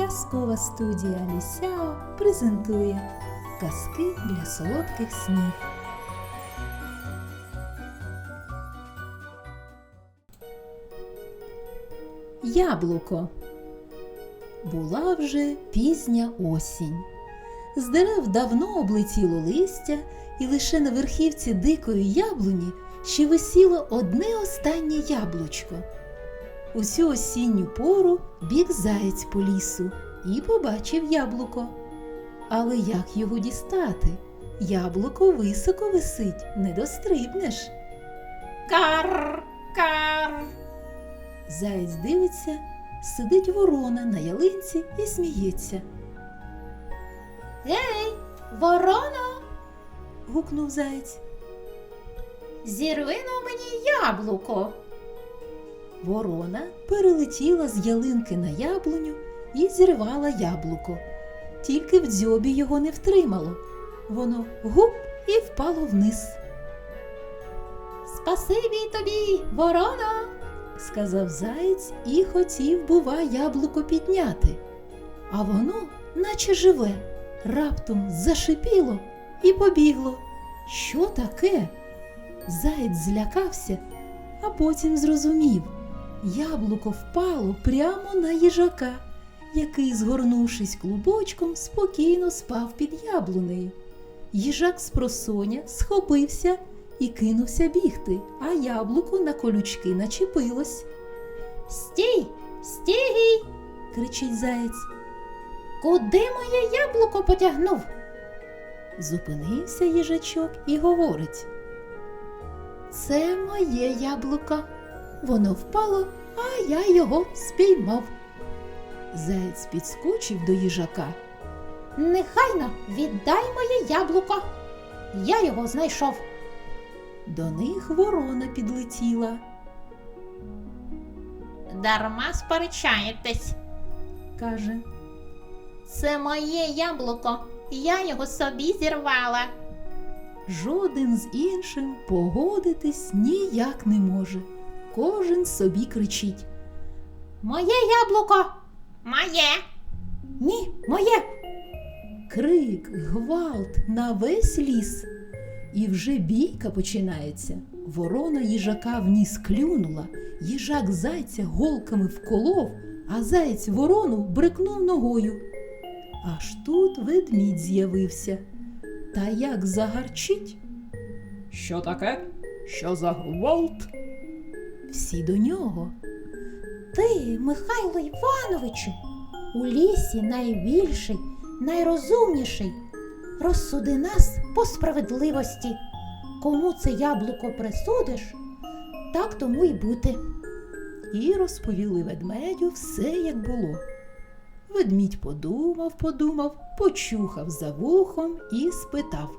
Казкова студія Лісяо презентує казки для солодких снів. Яблуко була вже пізня осінь. З дерев давно облетіло листя, і лише на верхівці дикої яблуні ще висіло одне останнє яблучко. Усю осінню пору біг заєць по лісу і побачив яблуко. Але як його дістати? Яблуко високо висить, не дострибнеш. Кар, кар. Заєць дивиться, сидить ворона на ялинці і сміється. Гей, ворона, Гукнув заєць. зірви на мені яблуко. Ворона перелетіла з ялинки на яблуню і зірвала яблуко. Тільки в дзьобі його не втримало. Воно гуп і впало вниз. Спасибі тобі, ворона. сказав заєць і хотів, бува, яблуко підняти. А воно, наче живе, раптом зашипіло і побігло. Що таке? Заєць злякався, а потім зрозумів. Яблуко впало прямо на їжака, який, згорнувшись клубочком, спокійно спав під яблунею. Їжак з просоня схопився і кинувся бігти, а яблуко на колючки начепилось. Стій, стій. кричить заєць. Куди моє яблуко потягнув? Зупинився їжачок і говорить. Це моє яблуко. Воно впало, а я його спіймав. Заєць підскочив до їжака. Нехайно віддай моє яблуко. Я його знайшов. До них ворона підлетіла. Дарма сперечаєтесь. Каже, Це моє яблуко. Я його собі зірвала. жоден з іншим погодитись ніяк не може. Кожен собі кричить. Моє яблуко. Моє. Ні, моє. Крик, гвалт на весь ліс. І вже бійка починається. Ворона їжака в ніс клюнула, їжак зайця голками вколов, а заєць ворону брикнув ногою. Аж тут ведмідь з'явився. Та як загарчить? Що таке? Що за гвалт? Всі до нього. Ти, Михайло Івановичу, у лісі найбільший, найрозумніший. Розсуди нас по справедливості. Кому це яблуко присудиш, так тому й бути. І розповіли ведмедю все, як було. Ведмідь подумав, подумав, почухав за вухом і спитав.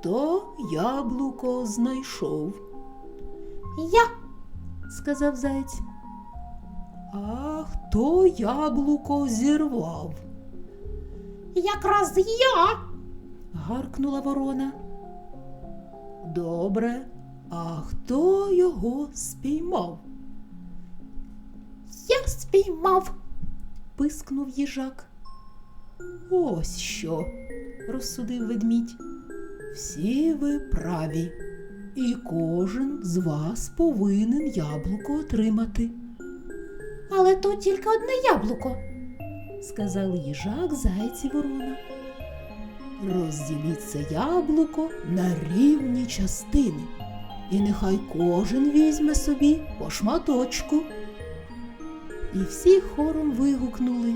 Хто яблуко знайшов? Я сказав заєць. А хто яблуко зірвав? якраз я. гаркнула ворона. Добре, а хто його спіймав? Я спіймав. пискнув їжак. Ось що, розсудив ведмідь. Всі ви праві, і кожен з вас повинен яблуко отримати, Але тут тільки одне яблуко. сказали їжак, зайці ворона. Розділіть це яблуко на рівні частини, і нехай кожен візьме собі по шматочку. І всі хором вигукнули.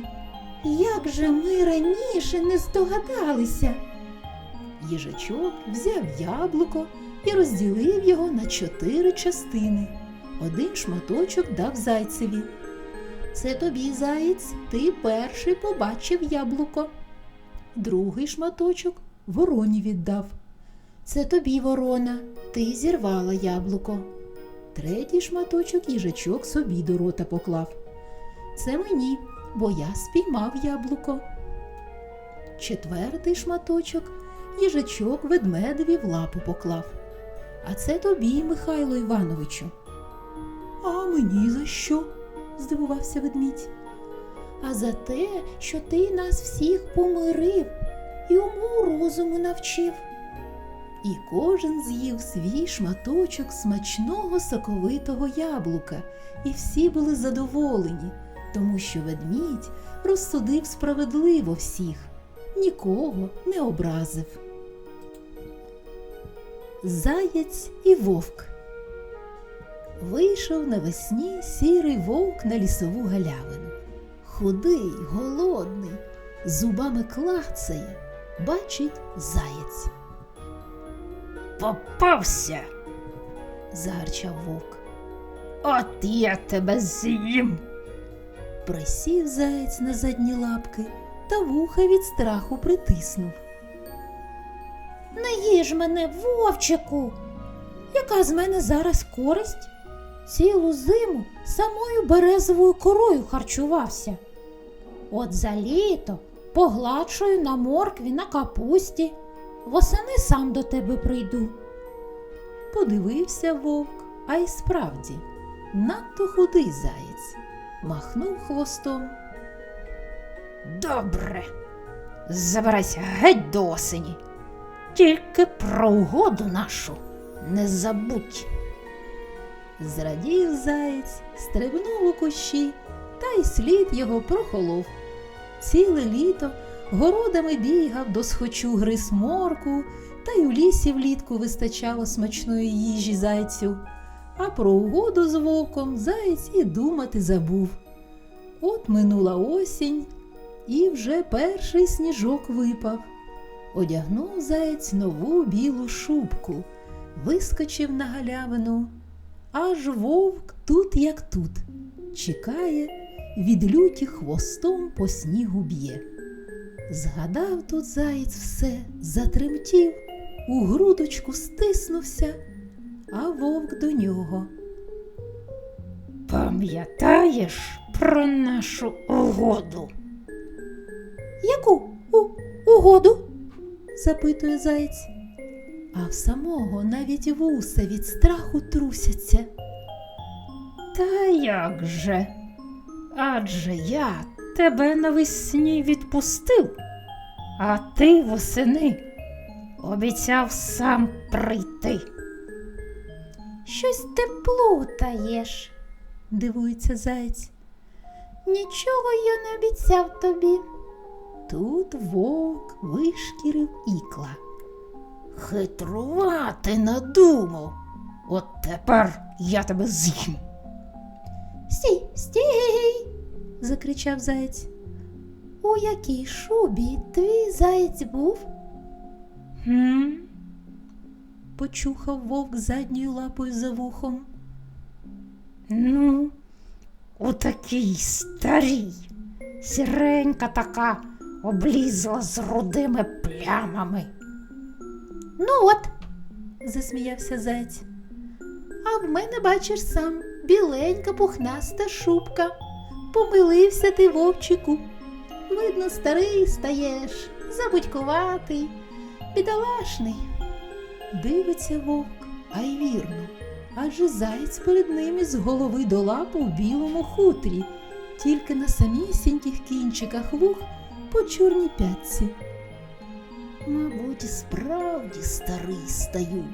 Як же ми раніше не здогадалися? Їжачок взяв яблуко і розділив його на чотири частини. Один шматочок дав зайцеві. Це тобі, заєць, ти перший побачив яблуко. Другий шматочок вороні віддав. Це тобі, ворона, ти зірвала яблуко. Третій шматочок їжачок собі до рота поклав. Це мені, бо я спіймав яблуко. Четвертий шматочок їжачок ведмедеві в лапу поклав. А це тобі, Михайло Івановичу. А мені за що? здивувався ведмідь. а за те, що ти нас всіх помирив і уму розуму навчив. І кожен з'їв свій шматочок смачного соковитого яблука, і всі були задоволені, тому що ведмідь розсудив справедливо всіх, нікого не образив. Заєць і вовк Вийшов навесні сірий вовк на лісову галявину. Худий, голодний, зубами клацає, бачить заєць. Попався. Загарчав вовк. От я тебе з'їм. Присів заєць на задні лапки та вуха від страху притиснув. Не їж мене, вовчику. Яка з мене зараз користь? Цілу зиму самою березовою корою харчувався. От за літо погладшую на моркві на капусті. Восени сам до тебе прийду. Подивився вовк, а й справді надто худий заєць. Махнув хвостом. Добре. Забирайся геть до осені. Тільки про угоду нашу не забудь. Зрадів заєць, стрибнув у кущі, та й слід його прохолов. Ціле літо городами бігав, досхочу гриз морку, та й у лісі влітку вистачало смачної їжі зайцю. А про угоду з вовком заєць і думати забув. От минула осінь, і вже перший сніжок випав. Одягнув заєць нову білу шубку, вискочив на галявину. Аж вовк тут як тут, чекає, від люті хвостом по снігу б'є. Згадав тут заєць все, затремтів, у грудочку стиснувся, а вовк до нього. Пам'ятаєш про нашу угоду? Яку у, угоду? Запитує заєць. А в самого навіть вуса від страху трусяться. Та як же? Адже я тебе навесні відпустив, а ти восени обіцяв сам прийти. Щось ти плутаєш. Дивується заєць. Нічого я не обіцяв тобі. Тут вовк вишкірив ікла. Хитрувати надумав. От тепер я тебе з'їм. Стій, стій. закричав заєць. У якій шубі твій заєць був? Хм? Почухав вовк задньою лапою за вухом. Ну, у такій старій, сіренька така, облізла з рудими плямами. Ну от, засміявся заєць. а в мене, бачиш сам, біленька пухнаста шубка. Помилився ти, вовчику. Видно, старий стаєш, забудькуватий, бідолашний. Дивиться вовк, а й вірно. Адже заєць перед ним із голови до лап у білому хутрі, тільки на самісіньких кінчиках вух по чорній пятці. Мабуть, і справді старий стаю,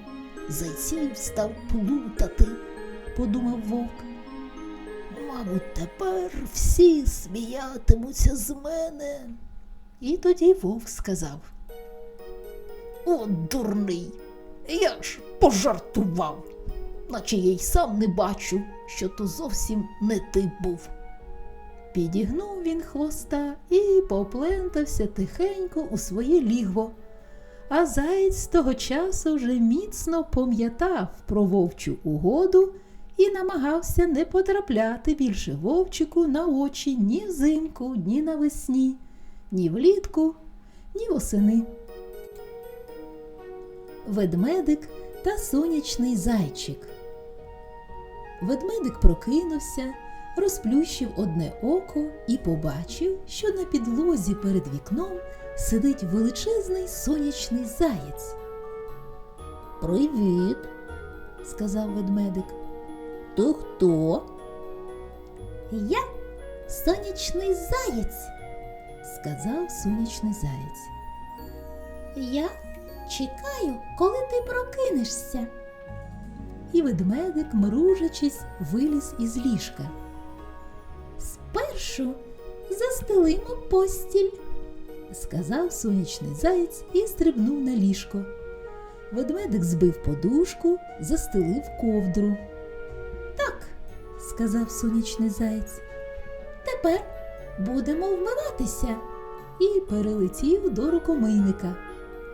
зайців став плутати, подумав вовк. мабуть, тепер всі сміятимуться з мене. І тоді вовк сказав. От дурний, я ж пожартував, наче я й сам не бачу, що то зовсім не ти був. Підігнув він хвоста і поплентався тихенько у своє лігво. А заєць того часу вже міцно пам'ятав про вовчу угоду і намагався не потрапляти більше вовчику на очі ні взимку, ні навесні, ні влітку, ні восени. Ведмедик та сонячний зайчик. Ведмедик прокинувся, розплющив одне око і побачив, що на підлозі перед вікном сидить величезний сонячний заєць. Привіт, сказав ведмедик. ти хто? Я сонячний заєць. сказав сонячний заєць. Я чекаю, коли ти прокинешся. І ведмедик, мружачись, виліз із ліжка. Спершу застелимо постіль. сказав сонячний заєць і стрибнув на ліжко. Ведмедик збив подушку, застелив ковдру. Так, Сказав сонячний заєць тепер будемо вмиватися. і перелетів до рукомийника.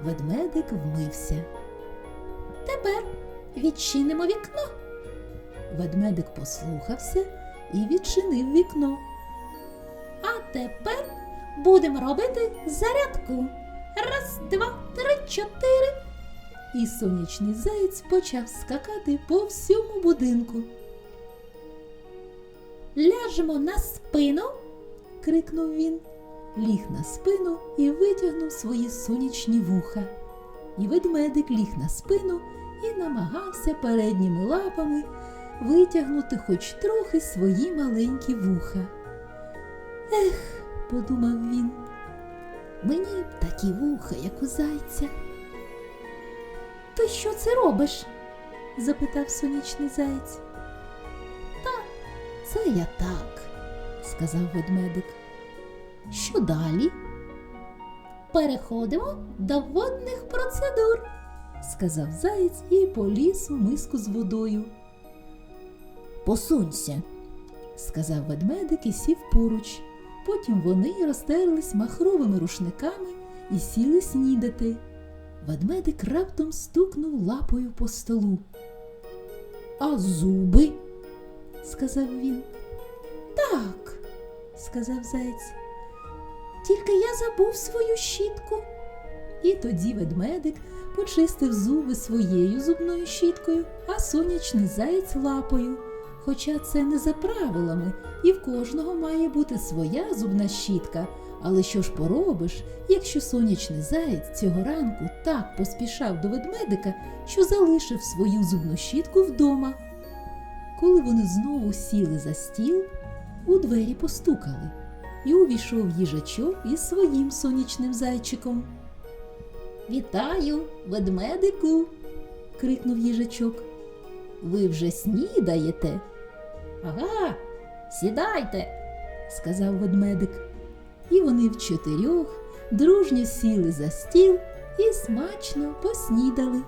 Ведмедик вмився. Тепер відчинимо вікно. Ведмедик послухався і відчинив вікно. Тепер будемо робити зарядку. Раз, два, три, чотири. І сонячний заєць почав скакати по всьому будинку. Ляжемо на спину. крикнув він, ліг на спину і витягнув свої сонячні вуха. І ведмедик ліг на спину і намагався передніми лапами витягнути хоч трохи свої маленькі вуха. Ех, подумав він, мені б такі вуха, як у зайця. Ти що це робиш? запитав сонячний заєць. Та це я так, сказав ведмедик. Що далі? Переходимо до водних процедур. сказав заєць і поліз у миску з водою. Посунься, сказав ведмедик і сів поруч. Потім вони розтерлись махровими рушниками і сіли снідати. Ведмедик раптом стукнув лапою по столу. А зуби? сказав він. Так, сказав заєць. тільки я забув свою щітку. І тоді ведмедик почистив зуби своєю зубною щіткою, а сонячний заєць лапою. Хоча це не за правилами, і в кожного має бути своя зубна щітка. Але що ж поробиш, якщо сонячний заєць цього ранку так поспішав до ведмедика, що залишив свою зубну щітку вдома? Коли вони знову сіли за стіл, у двері постукали, і увійшов їжачок із своїм сонячним зайчиком. Вітаю, ведмедику. крикнув їжачок. Ви вже снідаєте? Ага, сідайте, сказав ведмедик. І вони вчотирьох чотирьох дружньо сіли за стіл і смачно поснідали.